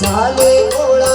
झाले ओळा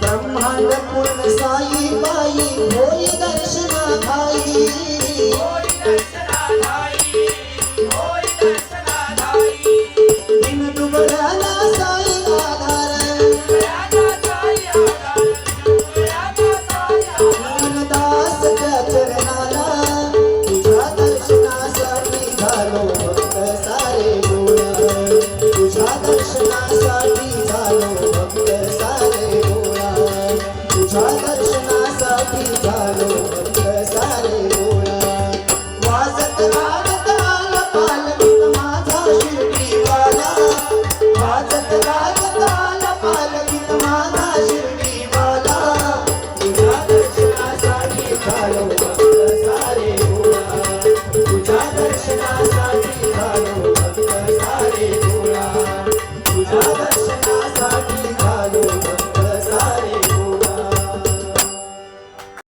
ब्रह्मांड पूर्ण साई बाई होई दर्शना खाई दर्शनासाठी झालो भक्त सारे गोळा तुझ्या दर्शनासाठी झालो भक्त सारे गोळा वाजत वाजत आला पालगुण माझा शिर्डीवाला वाजत वाजत आला पालगुण माझा शिर्डीवाला तुझ्या दर्शनासाठी झालो